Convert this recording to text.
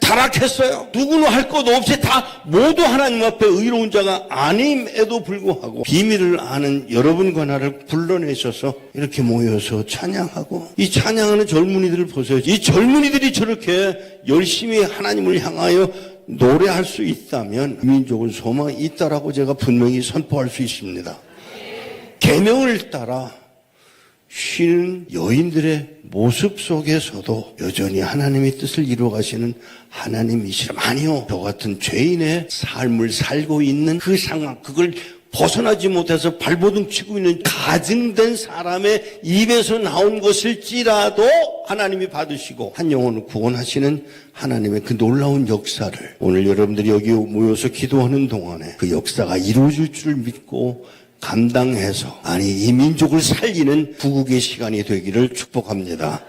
타락했어요. 누구는 할 것 없이 다 모두 하나님 앞에 의로운 자가 아님에도 불구하고 비밀을 아는 여러분과 나를 불러내셔서 이렇게 모여서 찬양하고 이 찬양하는 젊은이들을 보세요. 이 젊은이들이 저렇게 열심히 하나님을 향하여 노래할 수 있다면 민족은 소망이 있다라고 제가 분명히 선포할 수 있습니다. 계명을 따라 쉬는 여인들의 모습 속에서도 여전히 하나님의 뜻을 이루어 가시는 하나님이시라. 아니요. 저 같은 죄인의 삶을 살고 있는 그 상황, 그걸 벗어나지 못해서 발버둥 치고 있는 가증된 사람의 입에서 나온 것일지라도 하나님이 받으시고 한 영혼을 구원하시는 하나님의 그 놀라운 역사를 오늘 여러분들이 여기 모여서 기도하는 동안에 그 역사가 이루어질 줄 믿고 감당해서 아니 이 민족을 살리는 부국의 시간이 되기를 축복합니다.